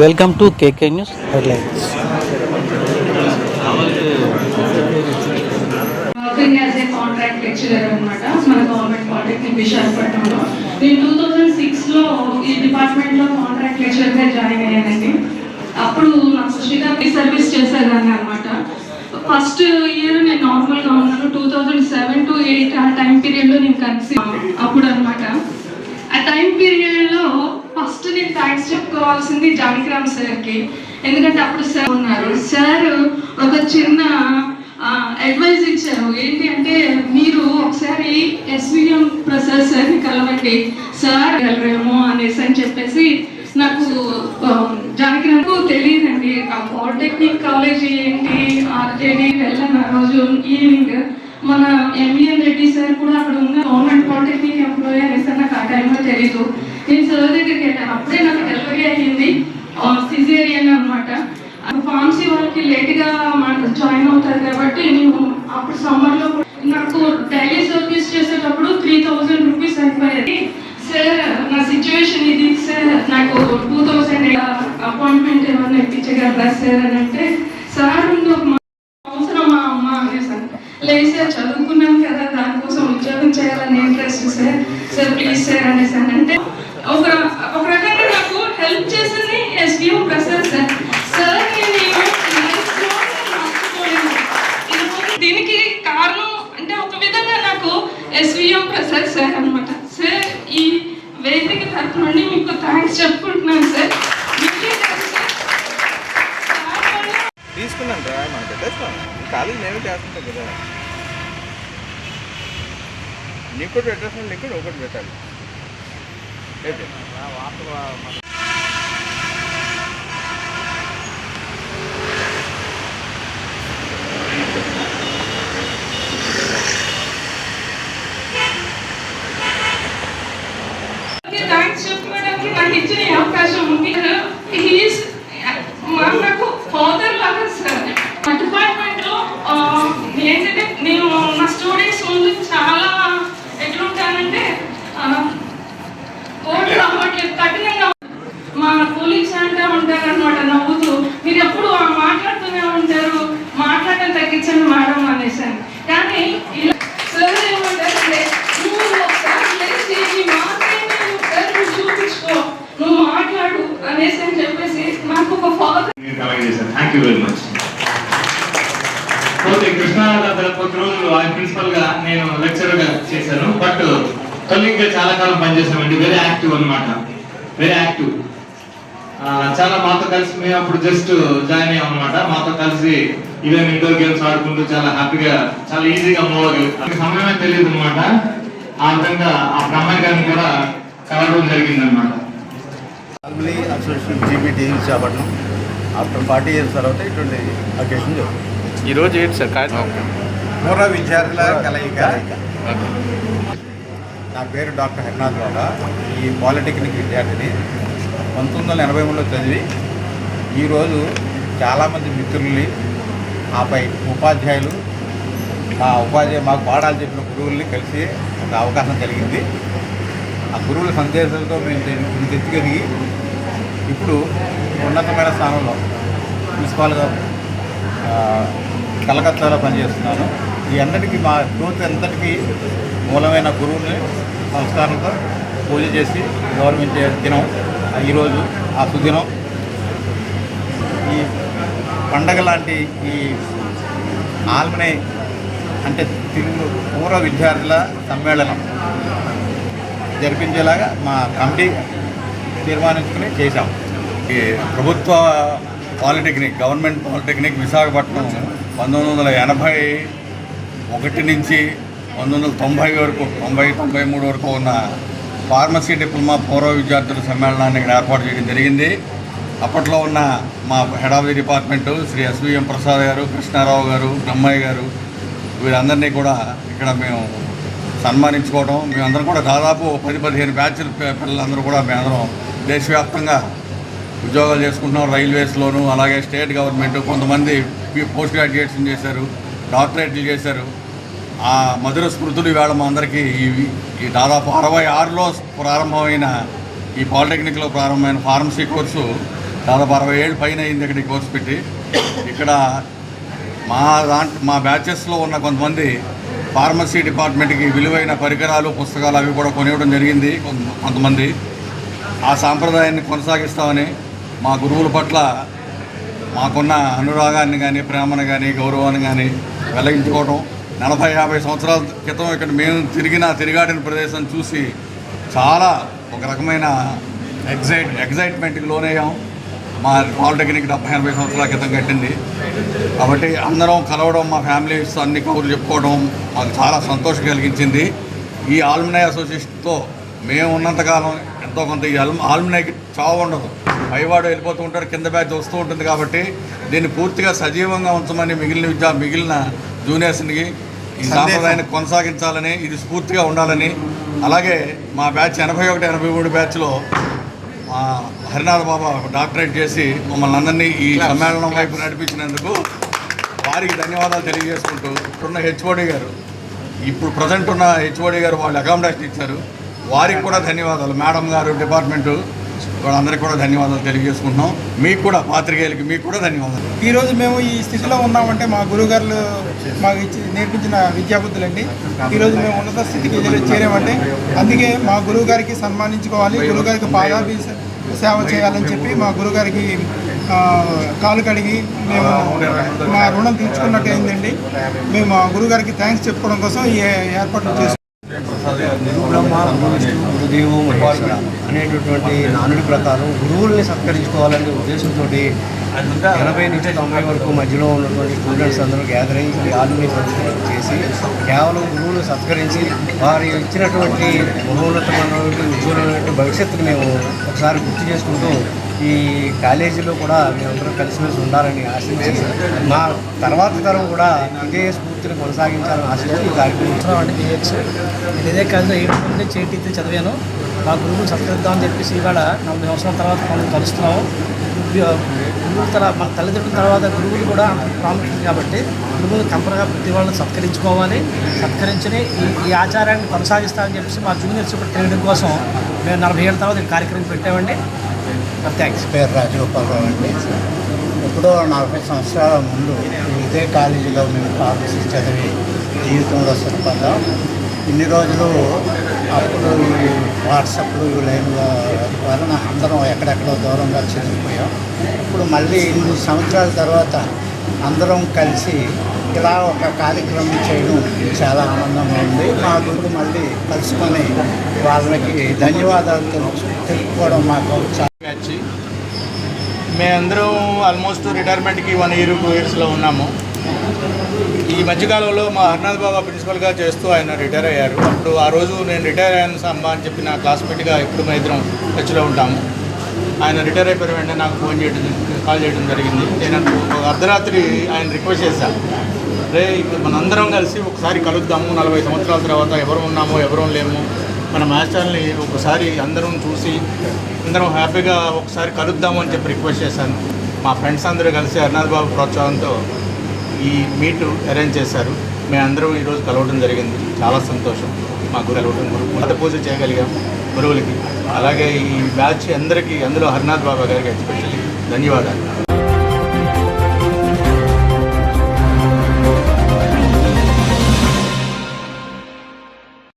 Welcome to KK news headlines working as a contract lecturer అనమాట మన government polytechnic విశాఖపట్నంలో నేను టూ థౌజండ్ సిక్స్లో ఈ డిపార్ట్మెంట్లో కాంట్రాక్ట్ లెక్చరర్గా జాయిన్ అయ్యానండి అప్పుడు నాకు శ్రీకాకుళం సర్వీస్ చేసేదాన్ని అనమాట ఫస్ట్ ఇయర్ నేను నార్మల్గా ఉన్నాను. Two thousand seven to eight ఆ టైం పీరియడ్లో నేను కలిసి అప్పుడు అనమాట ఆ టైం పీరియడ్లో ఫస్ట్ నేను థ్యాంక్స్ చెప్పుకోవాల్సింది జానకిరామ్ సార్కి. ఎందుకంటే అప్పుడు సార్ ఉన్నారు. సార్ ఒక చిన్న అడ్వైజ్ ఇచ్చారు. ఏంటి అంటే మీరు ఒకసారి ఎస్విఎం ప్రసాద్ సార్ని కలవండి. సార్ వెళ్ళరేమో అనేసి అని చెప్పేసి నాకు జానకిరామ్కు తెలియదండి. ఆ పాలిటెక్నిక్ కాలేజీ ఏంటి ఆర్జేడి వెళ్ళాను ఆ రోజు ఈవినింగ్. మన ఎంవిఎన్ రెడ్డి సార్ కూడా అక్కడ ఉన్న గవర్నమెంట్ పాలిటెక్నిక్ ఎంప్లాయీ అనేసి నాకు ఆ టైంలో తెలీదు. నేను సార్ దగ్గరికి వెళ్ళాను అప్పుడే నాకు డెలివరీ అయ్యింది. సిజేరియన్ అనమాట ఫార్మసీ వాళ్ళకి లేట్గా మనకు జాయిన్ అవుతారు కాబట్టి నేను అప్పుడు సమ్మర్లో నాకు డైలీ సర్వీస్ చేసేటప్పుడు త్రీ థౌజండ్ రూపీస్ అయిపోయేది. సార్ నా సిచ్యువేషన్ ఇది. సార్ నాకు టూ థౌజండ్ అపాయింట్మెంట్ ఏమన్నా ఇప్పించగలరా సార్ అని అంటే సార్ ఉంది ఒక అవసరం మా అమ్మ అనేసాను లేదు సార్ చదువుకున్నాను కదా. దానికోసం ఉద్యోగం చేయాలని interest sir sir please sir అనేసాను అంటే ఒక ఒక రకంగా నాకు హెల్ప్ చేసింది ఎస్డిఓ ప్రసాద్ సార్ సార్ నేను లైఫ్లో మర్చిపోలేను. ఇది దీనికి కారణం అంటే ఒక విధంగా నాకు ఎస్విఎం ప్రసాద్ సార్ అనమాట సార్ ఈ వేదిక తరపు నుండి మీకు థ్యాంక్స్ చెప్పుకుంటున్నాను సార్ మీకే కాదు సార్. సార్ వల్ల తీసుకున్నాను రా మనం పెట్టేస్తాం ఖాళీ మేమే చేస్తుంటాం కదా. నీకు కూడా పెట్టేస్తాను నీకు కూడా ఒకటి పెట్టాలి. ఏంటి? థ్యాంక్స్ చెప్పుకోవడానికి నాకు ఇచ్చిన ఈ అవకాశం మీరు హీస్ నాకు ఫాదర్ లాగా సార్ డిపార్ట్మెంట్లో ఆ, ఏంటంటే నేను నా స్టూడెంట్స్ ముందు చాలా ఎట్లుంటానంటే ఓట్లు అవ్వట్లేదు కఠినంగా మా కొలీగ్స్ అంటూ ఉంటారు అనమాట నవ్వుతూ మీరు ఎప్పుడు మాట్లాడుతూనే ఉంటారు మాట్లాడటం తగ్గించండి మేడం అనేసాను కానీ ఇలా సార్ ఏమంటారంటే నువ్వు ఒకసారి లేచి నీ మాటేంటి నువ్వు సార్ నువ్వు చూపించుకో నువ్వు మాట్లాడు అనేసి అని చెప్పేసి నాకు ఒక మీరు కలగజేశారు. థ్యాంక్ యూ వెరీ మచ్ పోతే కృష్ణారాధన కొద్ది రోజులు ఆయన ప్రిన్సిపల్గా నేను లెక్చరర్గా చేశాను. బట్ కొలీగ్గా చాలా కాలం పనిచేసామండి వెరీ యాక్టివ్ అన్నమాట. వెరీ యాక్టివ్ చాలా మాతో కలిసి మేము అప్పుడు జస్ట్ జాయిన్ అయ్యాం అనమాట మాతో కలిసి ఈవెన్ ఇండోర్ గేమ్స్ ఆడుకుంటూ చాలా హ్యాపీగా చాలా ఈజీగా మూవ్ అవ్వగలుగుతాం సమయమే తెలియదు అనమాట ఆ విధంగా ఆ అమ్మాయి గారిని కూడా కలవడం జరిగింది అనమాట family association GBT Visakhapatnam after forty years తర్వాత ఇటువంటి అకేషన్ జరుగుతుంది. ఈరోజు ఏంటి సార్ కార్యక్రమం పూర్వ విద్యార్థుల కలయిక. నా పేరు డాక్టర్ హరినాథ్ గౌడ ఈ పాలిటెక్నిక్ విద్యార్థిని పంతొమ్మిది వందల ఎనభై మూడులో చదివి ఈరోజు చాలామంది మిత్రుల్ని ఆపై ఉపాధ్యాయులు మా ఉపాధ్యాయ మాకు పాఠాలు చెప్పిన గురువుల్ని కలిసి ఒక అవకాశం కలిగింది. ఆ గురువుల సందేశాలతో మేము ఇంత ఎత్తుకెదిగి ఇప్పుడు ఉన్నతమైన స్థానంలో ప్రిన్సిపాల్గా కలకత్తాలో పనిచేస్తున్నాను. ఈ అందరికీ మా గ్రోత్ అంతటికీ మూలమైన గురువుని సంస్కారంతో పూజ చేసి గౌరవించే దినం ఈరోజు ఆ సుదినం. ఈ పండగ లాంటి ఈ ఆల్మనే అంటే తెలుగు పూర్వ విద్యార్థుల సమ్మేళనం జరిపించేలాగా మా కమిటీ తీర్మానించుకుని చేశాం. ఈ ప్రభుత్వ పాలిటెక్నిక్ గవర్నమెంట్ పాలిటెక్నిక్ విశాఖపట్నం పంతొమ్మిది వందల ఎనభై ఒకటి నుంచి పంతొమ్మిది వందల తొంభై వరకు తొంభై తొంభై మూడు వరకు ఉన్న ఫార్మసీ డిప్లొమా పూర్వ విద్యార్థుల సమ్మేళనాన్ని ఇక్కడ ఏర్పాటు చేయడం జరిగింది. అప్పట్లో ఉన్న మా head of the department Shri SVM Prasad గారు కృష్ణారావు గారు బ్రహ్మయ్య గారు వీరందరినీ కూడా ఇక్కడ మేము సన్మానించుకోవడం మేమందరం కూడా దాదాపు పది పదిహేను బ్యాచ్ల పిల్లలందరూ కూడా మేమందరం దేశవ్యాప్తంగా ఉద్యోగాలు చేసుకుంటున్నాం రైల్వేస్లోను అలాగే స్టేట్ గవర్నమెంట్. కొంతమంది పోస్ట్ గ్రాడ్యుయేషన్ చేశారు డాక్టరేట్లు చేశారు. ఆ మధుర స్మృతులు ఇవాళ మా అందరికీ ఈ ఈ దాదాపు అరవై ఆరులో ప్రారంభమైన ఈ పాలిటెక్నిక్లో ప్రారంభమైన ఫార్మసీ కోర్సు దాదాపు అరవై ఏళ్ళు పైన అయింది ఇక్కడ ఈ కోర్సు పెట్టి. ఇక్కడ మా దాంట్లో మా బ్యాచెస్లో ఉన్న కొంతమంది ఫార్మసీ డిపార్ట్మెంట్కి విలువైన పరికరాలు పుస్తకాలు అవి కూడా కొనివ్వడం జరిగింది. కొంత- కొంతమంది ఆ సాంప్రదాయాన్ని కొనసాగిస్తామని మా గురువుల పట్ల మాకున్న అనురాగాన్ని కానీ ప్రేమను కానీ గౌరవాన్ని కానీ వెలగించుకోవడం నలభై యాభై సంవత్సరాల క్రితం ఇక్కడ మేము తిరిగిన తిరిగాడిన ప్రదేశం చూసి చాలా ఒక రకమైన ఎగ్జైట్ ఎగ్జైట్మెంట్కి లోనయ్యాం. మా పాలిటెక్నిక్ డెబ్బై ఎనభై సంవత్సరాల క్రితం కట్టింది. కాబట్టి అందరం కలవడం మా ఫ్యామిలీస్ అన్ని కబుర్లు చెప్పుకోవడం మాకు చాలా సంతోషం కలిగించింది. ఈ ఆల్మినాయ్ అసోసియేషన్తో మేము ఉన్నంతకాలం ఎంతో కొంత ఈ ఆల్మ్ ఆల్మినాయ్కి చావు ఉండదు. పైవాడు వెళ్ళిపోతూ ఉంటాడు కింద బ్యాచ్ వస్తూ ఉంటుంది కాబట్టి దీన్ని పూర్తిగా సజీవంగా ఉంచమని మిగిలిన విద్యా మిగిలిన జూనియర్స్కి ఈ సాంప్రదాయాన్ని కొనసాగించాలని ఇది స్ఫూర్తిగా ఉండాలని. అలాగే మా బ్యాచ్ ఎనభై ఒకటి ఎనభై మూడు బ్యాచ్లో మా హరినాథ్ బాబా డాక్టరేట్ చేసి మమ్మల్ని అందరినీ ఈ సమ్మేళనం వైపు నడిపించినందుకు వారికి ధన్యవాదాలు తెలియజేసుకుంటూ ఇప్పుడున్న హెచ్ఓడి గారు. ఇప్పుడు ప్రజెంట్ ఉన్న హెచ్ఓడి గారు వాళ్ళు అకామిడేషన్ ఇచ్చారు. వారికి కూడా ధన్యవాదాలు. మేడం గారు డిపార్ట్మెంటు వాళ్ళందరికీ కూడా ధన్యవాదాలు తెలియజేసుకుంటున్నాం. మీకు కూడా పాత్రికేయులకి మీకు కూడా ధన్యవాదాలు. ఈరోజు మేము ఈ స్థితిలో ఉన్నామంటే మా గురుగారులు మాకు ఇచ్చి నేర్పించిన విద్యాబుద్ధులండి. ఈరోజు మేము ఉన్నత స్థితికి చేరామంటే అందుకే మా గురువు గారికి సన్మానించుకోవాలి గురుగారికి పాదాభి సేవ చేయాలని చెప్పి మా గురుగారికి కాలు కడిగి మేము మా రుణం తీర్చుకున్నట్టు అయిందండి. మేము మా గురుగారికి థ్యాంక్స్ చెప్పుకోవడం కోసం ఈ ఏర్పాట్లు చేస్తున్నాం. గురుబ్రహ్మ గురువిష్ణు గురుదేవు మహేశ్వర అనేటటువంటి నానుడి ప్రకారం గురువుల్ని సత్కరించుకోవాలనే ఉద్దేశంతో ఎనభై నుంచి తొంభై వరకు మధ్యలో ఉన్నటువంటి స్టూడెంట్స్ అందరూ గ్యాదర్ అయ్యి ఈ ఆలుని చేసి కేవలం గురువులు సత్కరించి వారు ఇచ్చినటువంటి మహోన్నతమైనటువంటి ఉజ్వలమైనటువంటి భవిష్యత్తుని మేము ఒకసారి గుర్తు చేసుకుంటూ ఈ కాలేజీలో కూడా మేమందరం కలిసిమెలిసి ఉండాలని ఆశించి మా తర్వాత తరం కూడా ఇదే స్ఫూర్తిని కొనసాగించాలని ఆశించి ఈ కార్యక్రమం అంటే ఇదే కాలేజీలో ఎయిట్ నుంచి చదివాను. మా గురువుని సత్కరిద్దామని చెప్పేసి ఇవాళ నలభై సంవత్సరాల తర్వాత మనం కలుస్తున్నాము గురువుల తర్వాత మన తల్లిదండ్రుల తర్వాత గురువులు కూడా ప్రాముఖ్యత కాబట్టి గురువులు కంపల్గా ప్రతి వాళ్ళని సత్కరించుకోవాలి. సత్కరించుని ఈ ఈ ఆచారాన్ని కొనసాగిస్తామని చెప్పేసి మా జూనియర్స్ ఇప్పుడు తెలియడం కోసం మేము నలభై ఏళ్ళ తర్వాత ఈ కార్యక్రమం పెట్టామండి. థ్యాంక్స్ పేరు రాజగోపాలరావు అండి. ఎప్పుడో నలభై సంవత్సరాల ముందు ఇదే కాలేజీలో మేము ఫార్మసీ చదివి జీవితంలో సరిపడ్డాం. ఇన్ని రోజులు అప్పుడు వాట్సాప్లు ఈ లైన్ల వలన అందరం ఎక్కడెక్కడో దూరంగా చెందిపోయాం ఇప్పుడు మళ్ళీ ఇన్ని సంవత్సరాల తర్వాత అందరం కలిసి ఇలా ఒక కార్యక్రమం చేయడం చాలా ఆనందంగా ఉంది. మా గురువు మళ్ళీ కలుసుకొని వాళ్ళకి ధన్యవాదాలు తెలుసుకోవడం తెలుపుకోవడం మాకు చాలా మేమందరం ఆల్మోస్ట్ రిటైర్మెంట్కి వన్ ఇయర్ టూ ఇయర్స్లో ఉన్నాము. ఈ మధ్యకాలంలో మా హర్నాథ్ బాబా ప్రిన్సిపల్గా చేస్తూ ఆయన రిటైర్ అయ్యారు. అప్పుడు ఆ రోజు నేను రిటైర్ అయ్యాను సంబా అని చెప్పి నా క్లాస్మేట్గా ఎప్పుడు మా ఇద్దరం టచ్లో ఉంటాము. ఆయన రిటైర్ అయిపోయిన వెంటనే నాకు ఫోన్ చేయడం కాల్ చేయడం జరిగింది. నేను ఒక అర్ధరాత్రి ఆయన రిక్వెస్ట్ చేశాను రే ఇప్పుడు మనందరం కలిసి ఒకసారి కలుద్దాము. నలభై సంవత్సరాల తర్వాత ఎవరు ఉన్నామో ఎవరు లేము మన మాస్టర్ని ఒకసారి అందరం చూసి అందరం హ్యాపీగా ఒకసారి కలుద్దాము అని చెప్పి రిక్వెస్ట్ చేశాను. మా ఫ్రెండ్స్ అందరూ కలిసి హరినాథ్ బాబు ప్రోత్సాహంతో ఈ మీట్ అరేంజ్ చేశారు. మేమందరం ఈరోజు కలవడం జరిగింది. చాలా సంతోషం. మాకు కలవడం మత పూజ చేయగలిగాం గురువులకి. అలాగే ఈ బ్యాచ్ అందరికీ అందులో హరినాథ్ బాబా గారికి ఎస్పెషల్లీ ధన్యవాదాలు.